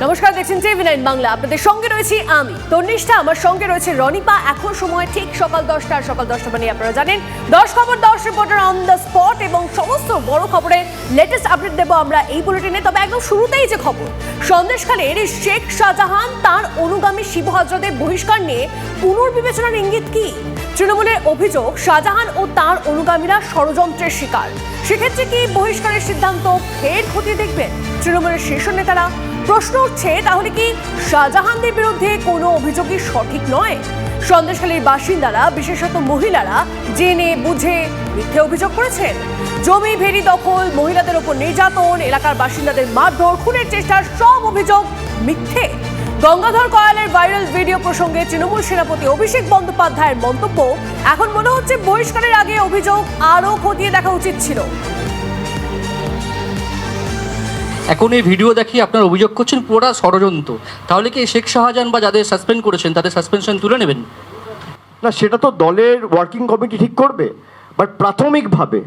নমস্কার, দেখছেন TV nine Bangla. আপনাদের সঙ্গে রয়েছি আমি, তন্নিষ্ঠা। আমার সঙ্গে রয়েছে রনিপা। এখন সময় ঠিক সকাল দশটা সকাল দশটা মানে আপনারা জানেন, দশ খবর, দশ রিপোর্টার অন দ্য স্পট এবং সমস্ত বড় খবরের লেটেস্ট আপডেট দেবো আমরা এই বুলেটিনে তবে একদম শুরুতেই যে খবর সন্দেশখালীর শেখ শাহজাহান তার অনুগামী শিব বহিষ্কার নিয়ে পুনর্বিবেচনার ইঙ্গিত কি? তৃণমূলের অভিযোগ, শাহজাহান ও তার অনুগামীরা ষড়যন্ত্রের শিকার। সেক্ষেত্রে কি বহিষ্কারের সিদ্ধান্ত ফের খতিয়ে দেখবেন? তৃণমূলের শীর্ষ নেতারা প্রশ্ন উঠছে, তাহলে কি শাহজাহানদের বিরুদ্ধে কোনো অভিযোগই সঠিক নয়? সন্দেশখালীর বাসিন্দারা, বিশেষত মহিলারা, জেনে বুঝে মিথ্যে অভিযোগ করেছেন। জমি ভেরি দখল, মহিলাদের ওপর নির্যাতন, এলাকার বাসিন্দাদের মারধর, খুনের চেষ্টার সব অভিযোগ মিথ্যে। গঙ্গাধর কয়ালের ভাইরাল ভিডিও প্রসঙ্গে তৃণমূল সেনাপতি অভিষেক বন্দ্যোপাধ্যায়ের মন্তব্য, এখন মনে হচ্ছে বহিষ্কারের আগে অভিযোগ আরও খতিয়ে দেখা উচিত ছিল। এখন এই ভিডিও দেখিয়ে আপনার অভিযোগ করছেন পুরোটা ষড়যন্ত্র। তাহলে কি শেখ শাহজাহান বা যাদের সাসপেন্ড করেছেন, তাদের সাসপেনশন তুলে নেবেন? না, সেটা তো দলের ওয়ার্কিং কমিটি ঠিক করবে বাট প্রাথমিকভাবে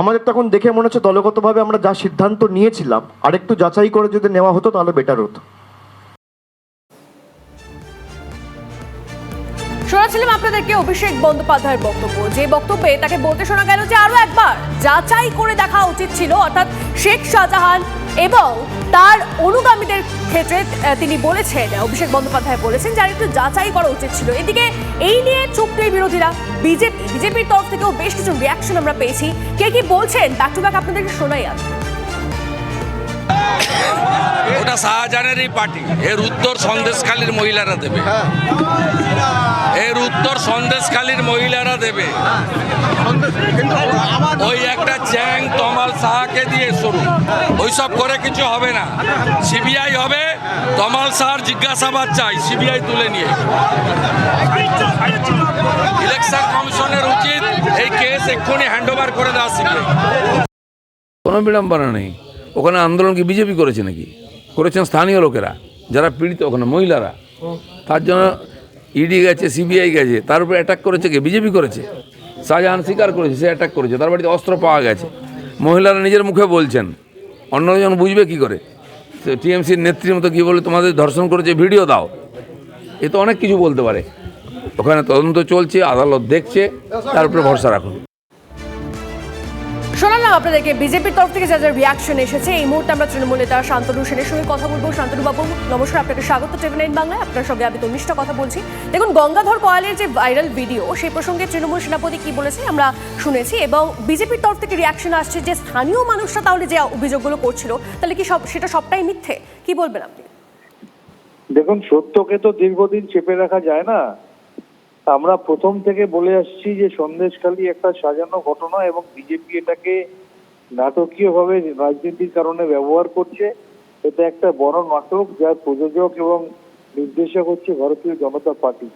আমাদের তখন দেখে মনে হচ্ছে দলগতভাবে আমরা যা সিদ্ধান্ত নিয়েছিলাম, আরেকটু যাচাই করে যদি নেওয়া হতো তাহলে বেটার হতো। শোনাচ্ছিলাম আপনাদেরকে অভিষেক বন্দ্যোপাধ্যায়ের বক্তব্য। যে বক্তব্যে তাকে বলতে শোনা গেল যে আরও একবার যাচাই করে দেখা উচিত ছিল, অর্থাৎ শেখ শাহজাহান এবং তার অনুগামীদের ক্ষেত্রে তিনি বলেছেন, অভিষেক বন্দ্যোপাধ্যায় বলেছেন যার একটু যাচাই করা উচিত ছিল। এদিকে এই নিয়ে নেই বিরোধীরা, বিজেপি, বিজেপির তরফ থেকেও বেশ কিছু রিয়াকশন আমরা পেয়েছি। কে কি বলছেন? ব্যাক টু ব্যাক আপনাদেরকে শোনাই আজ। শাহজাহানেরই পার্টি। এর উত্তর সন্দেশখালীর মহিলারা দেবে। এর উত্তর সন্দেশখালীর মহিলারা দেবে। ওই একটা চ্যাং তমাল শাহকে দিয়ে শুরু ওইসব করে কিছু হবে না। সিবিআই হবে তমাল শাহর জিজ্ঞাসাবাদ চাই সিবিআই তুলে নিয়ে। ইলেকশন কমিশনের উচিত এই কেস এক্ষুনি হ্যান্ড ওভার করে দেওয়া সিবিআই। কোনো বিড়ম্বনা নেই। ওখানে আন্দোলন কি বিজেপি করেছে নাকি? করেছেন স্থানীয় লোকেরা, যারা পীড়িত ওখানে, মহিলারা। তার জন্য ইডি গেছে সিবিআই গেছে, তার উপরে অ্যাটাক করেছে কে? বিজেপি করেছে। শাহজাহান স্বীকার করেছে, সে অ্যাটাক করেছে, তার বাড়িতে অস্ত্র পাওয়া গেছে। মহিলারা নিজের মুখে বলছেন, অন্যজন বুঝবে কি করে? টিএমসির নেত্রীর মতো কী বলে তোমাদের ধর্ষণ করেছে, ভিডিও দাও। এ তো অনেক কিছু বলতে পারে। ওখানে তদন্ত চলছে, আদালত দেখছে, তার উপরে ভরসা রাখুন। শোনালাম আপনাদেরকে বিজেপির তরফ থেকে যা যা রিয়াকশন এসেছে, এই মুহূর্তে আমরা তৃণমূল নেতা শান্তনু সেনের সঙ্গে কথা বলব। শান্তনু বাবু নমস্কার। আপনাকে স্বাগত টিভি নাইন বাংলায়। আপনার সঙ্গে আমি তনিষ্ঠা কথা বলছি। দেখুন, গঙ্গাধর কয়ালের যে ভাইরাল ভিডিও সেই প্রসঙ্গে তৃণমূল সেনাপতি কি বলেছে আমরা শুনেছি এবং বিজেপির তরফ থেকে রিয়াকশন আসছে যে স্থানীয় মানুষরা তাহলে যে অভিযোগগুলো করছিল, তাহলে কি সব, সেটা সবটাই মিথ্যে? কি বলবেন আপনি? দেখুন, সত্যকে তো দীর্ঘদিন চেপে রাখা যায় না। আমরা প্রথম থেকে বলে আসছি যে সন্দেশখালী একটা সাজানো ঘটনা এবং বিজেপি এটাকে নাটকীয়ভাবে রাজনীতির কারণে ব্যবহার করছে। এটা একটা বড় নাটক যার প্রযোজক এবং নির্দেশক হচ্ছে ভারতীয় জনতা পার্টি।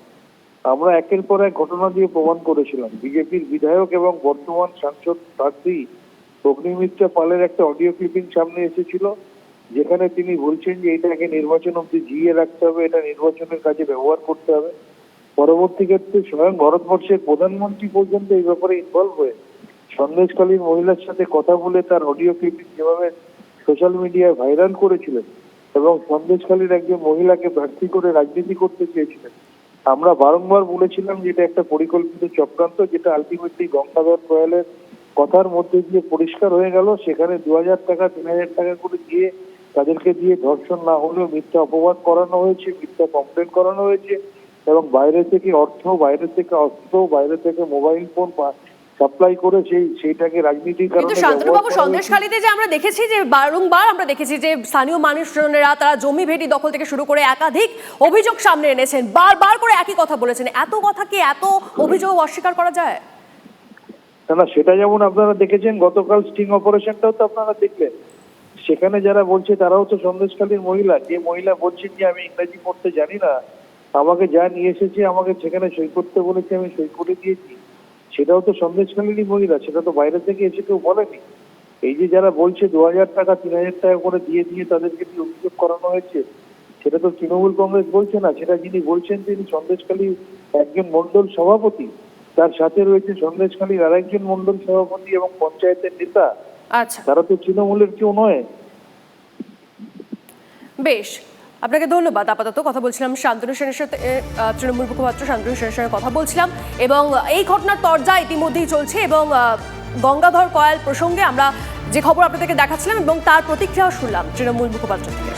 আমরা একের পর এক ঘটনা দিয়ে প্রমাণ করেছিলাম। বিজেপির বিধায়ক এবং বর্তমান সাংসদ প্রার্থী অগ্নিমিত্রা পালের একটা অডিও ক্লিপিং সামনে এসেছিল, যেখানে তিনি বলছেন যে এটাকে নির্বাচন অব্দি জিয়ে রাখতে হবে, এটা নির্বাচনের কাজে ব্যবহার করতে হবে। পরবর্তী ক্ষেত্রে স্বয়ং ভারতবর্ষের প্রধানমন্ত্রী পর্যন্ত এই ব্যাপারে ইনভলভ হয়ে সন্দেশকালীন মহিলার সাথে কথা বলে তার অডিও ক্লিপিং যেভাবে সোশ্যাল মিডিয়ায় ভাইরাল করেছিলেন এবং সন্দেশখালীর একজন মহিলাকে প্রার্থী করে রাজনীতি করতে চেয়েছিলেন। আমরা বারংবার বলেছিলাম যে এটা একটা পরিকল্পিত চক্রান্ত, যেটা আলটিমেটলি গঙ্গাধর কোয়ালের কথার মধ্যে দিয়ে পরিষ্কার হয়ে গেল। সেখানে দু হাজার টাকা তিন হাজার টাকা করে দিয়ে তাদেরকে দিয়ে ধর্ষণ না হলেও মিথ্যা অপবাদ করানো হয়েছে, মিথ্যা কমপ্লেন করানো হয়েছে। এবং বাইরে থেকে অর্থ বাইরে থেকে অস্ত্র বাইরে থেকে মোবাইল ফোন সাপ্লাই করে সেই সেইটাকে রাজনীতির কিন্তু শান্তনুবাবু। সন্দেশখালীতে যে আমরা দেখেছি যে বারংবার আমরা দেখেছি যে স্থানীয় মানুষজনেরা তারা জমি ভেটি দখল থেকে শুরু করে একাধিক অভিযোগ সামনে এনেছেন। বারবার করে একই কথা বলেছেন। এত কথা কি এত অভিযোগ অস্বীকার করা যায়? না না সেটা যেমন আপনারা দেখেছেন গতকাল স্টিং অপারেশনটাও তো আপনারা দেখলেন। সেখানে যারা বলছে তারাও তো সন্দেশকালীর মহিলা। যে মহিলা বলছেন যে আমি ইংরেজি পড়তে জানি না আমাকে যা নিয়ে এসেছে আমাকে সেখানে সই করতে বলেছে আমি সই করে দিয়েছি। সেটাও তো সন্দেশকালীরই মহিলা সেটা তো বাইরে থেকে এসে কেউ বলেনি। এই যে যারা বলছে দু হাজার টাকা তিন হাজার টাকা করে দিয়ে দিয়ে তাদেরকে দিয়ে অভিযোগ করানো হয়েছে সেটা তো তৃণমূল কংগ্রেস বলছে না। সেটা যিনি বলছেন তিনি সন্দেশখালী একজন মন্ডল সভাপতি। তার সাথে রয়েছে সন্দেশখালীর আরেকজন মন্ডল সভাপতি এবং পঞ্চায়েতের নেতা। আচ্ছা। তারা তো তৃণমূলের কেউ নয়। বেশ। আপনাকে ধন্যবাদ। আপাতত কথা বলছিলাম শান্তনু সেনের সাথে তৃণমূল মুখপাত্র শান্তনু সেনের সঙ্গে কথা বলছিলাম এবং এই ঘটনার তরজা ইতিমধ্যেই চলছে এবং গঙ্গাধর কয়াল প্রসঙ্গে আমরা যে খবর আপনাদেরকে দেখাচ্ছিলাম এবং তার প্রতিক্রিয়াও শুনলাম তৃণমূল মুখপাত্র থেকে।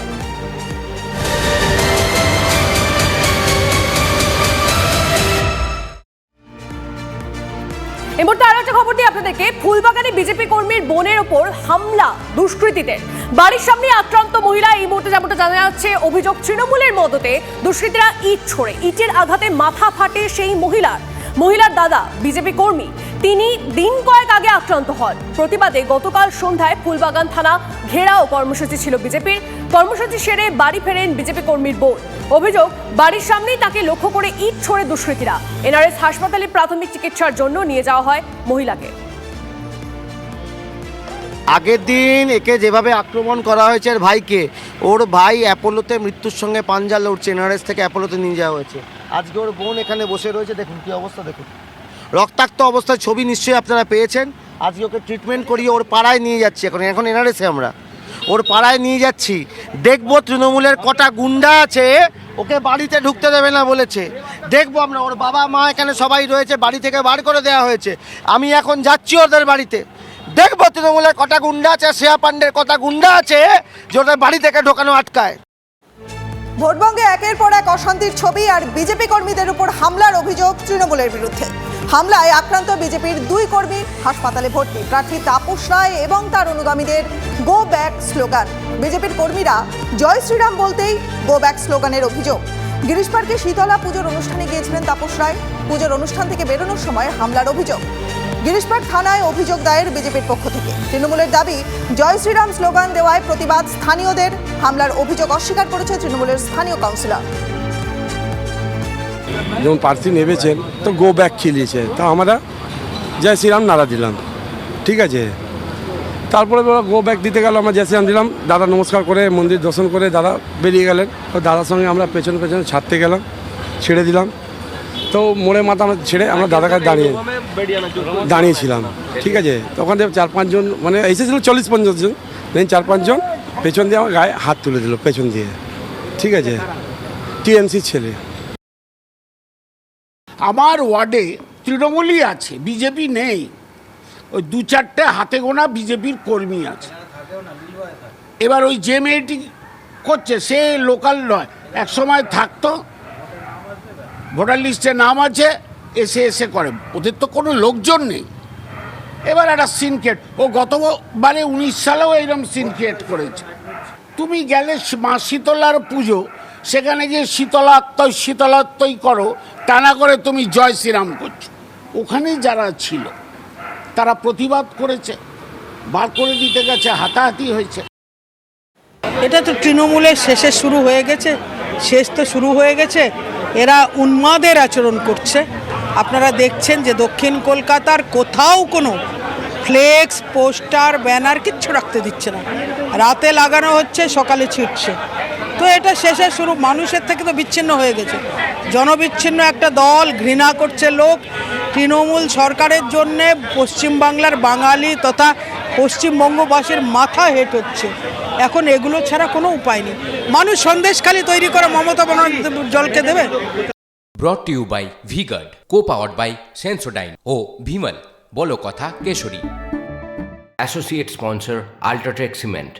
মুহূর্তে আরও একটা খবর দিই আপনাদেরকে, ফুলবাগানে বিজেপি কর্মীর বোনের ওপর হামলা দুষ্কৃতীদের। বাড়ির সামনে আক্রান্ত মহিলা এই মুহূর্তে যেমনটা জানা যাচ্ছে, অভিযোগ তৃণমূলের মদতে দুষ্কৃতীরা ইট ছোড়ে, ইটের আঘাতে মাথা ফাটে সেই মহিলার। মহিলার দাদা, বিজেপি কর্মী, তিনি দিন কয়েক আগে আক্রান্ত হন। প্রতিবাদে গতকাল সন্ধ্যায় ফুলবাগান থানা ঘেরাও কর্মসূচি ছিল বিজেপির। কর্মসূচি সেরে বাড়ি ফেরেন বিজেপি কর্মীর বোন। অভিযোগ, বাড়ির সামনেই তাকে লক্ষ্য করে ইট ছোড়ে দুষ্কৃতীরা। এনআরএস হাসপাতালে প্রাথমিক চিকিৎসার জন্য নিয়ে যাওয়া হয় মহিলাকে। আগের দিন একে যেভাবে আক্রমণ করা হয়েছে এর ভাইকে, ওর ভাই অ্যাপোলোতে মৃত্যুর সঙ্গে পাঞ্জা লড়ছে, এনআরএস থেকে অ্যাপোলোতে নিয়ে যাওয়া হয়েছে। আজকে ওর বোন এখানে বসে রয়েছে, দেখুন কী অবস্থা, দেখুন। রক্তাক্ত অবস্থায় ছবি নিশ্চয়ই আপনারা পেয়েছেন। আজকে ওকে ট্রিটমেন্ট করিয়ে ওর পাড়ায় নিয়ে যাচ্ছি এখন এখন এনআরএসে আমরা। ওর পাড়ায় নিয়ে যাচ্ছি। দেখব তৃণমূলের কটা গুন্ডা আছে, ওকে বাড়িতে ঢুকতে দেবে না বলেছে। দেখব আমরা, ওর বাবা মা এখানে সবাই রয়েছে, বাড়ি থেকে বার করে দেওয়া হয়েছে। আমি এখন যাচ্ছি ওদের বাড়িতে। দেখব তৃণমূলের কটা গুন্ডা আছে, শ্রেয়া পান্ডের কটা গুন্ডা আছে, যে ওদের বাড়ি থেকে ঢোকানো আটকায়। ভোটবঙ্গে একের পর এক অশান্তির ছবি আর বিজেপি কর্মীদের উপর হামলার অভিযোগ তৃণমূলের বিরুদ্ধে। হামলায় আক্রান্ত বিজেপির দুই কর্মী, হাসপাতালে ভর্তি। প্রার্থী তাপস রায় এবং তার অনুগামীদের গো ব্যাক স্লোগান বিজেপির কর্মীরা জয় শ্রীরাম বলতেই গো ব্যাক স্লোগানের অভিযোগ। গিরিশ পার্কে শীতলা পুজোর অনুষ্ঠানে গিয়েছিলেন তাপস রায়। পুজোর অনুষ্ঠান থেকে বেরোনোর সময় হামলার অভিযোগ। গিরিশপাড় থানায় অভিযোগ দায়ের বিজেপির পক্ষ থেকে। তৃণমূলের দাবি, জয় শ্রীরাম স্লোগান দেওয়ায় প্রতিবাদ স্থানীয়দের। হামলার অভিযোগ অস্বীকার করেছে তৃণমূলের স্থানীয় কাউন্সিলর। যেমন প্রার্থী নেমেছেন তো গো ব্যাক খেলিয়েছে। তা আমরা জয় শ্রীরাম নাড়া দিলাম। ঠিক আছে? তারপরে ওরা গো ব্যাক দিতে গেল, আমরা জয় শ্রীরাম দিলাম। দাদা নমস্কার করে, মন্দির দর্শন করে দাদা বেরিয়ে গেলেন। তো দাদার সঙ্গে আমরা পেছন পেছন ছাড়তে গেলাম, ছেড়ে দিলাম। তো মোড়ে মাথা ছেড়ে আমরা দাদার দাঁড়িয়ে দাঁড়িয়েছিলাম। ঠিক আছে? তখন চার পাঁচজন মানে এসেছিল চল্লিশ পঞ্চাশ জন। চার পাঁচজন পেছন দিয়ে আমার গায়ে হাত তুলে দিল পেছন দিয়ে। ঠিক আছে? টিএমসির ছেলে। আমার ওয়ার্ডে তৃণমূলই আছে, বিজেপি নেই। ওই দু চারটে হাতে গোনা বিজেপির কর্মী আছে। এবার ওই যে মেয়েটি করছে, সে লোকাল নয়। এক সময় থাকতো ভোটার লিস্টে নাম আছে, এসে এসে করে। ওদের তো কোনো লোকজন নেই। এবার একটা সিনক্রিয়েট ও গতবারে উনিশ সালেও এইরকম সিনক্রিয়েট করেছে। তুমি গেলে মা শীতলার পুজো, সেখানে গিয়ে শীতলাত্ময় শীতলাত্ময় করো, টানা করে তুমি জয় শ্রীরাম করছ। ওখানেই যারা ছিল, তারা প্রতিবাদ করেছে, বার করে দিতে গেছে, হাতাহাতি হয়েছে। এটা তো তৃণমূলের শেষে শুরু হয়ে গেছে, শেষ তো শুরু হয়ে গেছে। এরা উন্মাদের আচরণ করছে। আপনারা দেখছেন যে দক্ষিণ কলকাতার কোথাও কোনো ফ্লেক্স, পোস্টার, ব্যানার কিচ্ছু রাখতে দিচ্ছে না। রাতে লাগানো হচ্ছে, সকালে ছিটছে। তো এটা শেষে শুরু, মানুষের থেকে তো বিচ্ছিন্ন হয়ে গেছে। জনবিচ্ছিন্ন একটা দল, ঘৃণা করছে লোক। তৃণমূল সরকারের জন্যে পশ্চিমবাংলার বাঙালি তথা পশ্চিমবঙ্গবাসীর মাথা হেট হচ্ছে। এখন এগুলো ছাড়া কোনো উপায় নেই। মানুষ সন্দেশখালি তৈরি করে মমতা বন্দ্যোপাধ্যায় জলকে দেবে? Brought to you by V-Guard co powered by Sensodyne ও ভিমল বলো কথা Kesari. Associate sponsor UltraTech cement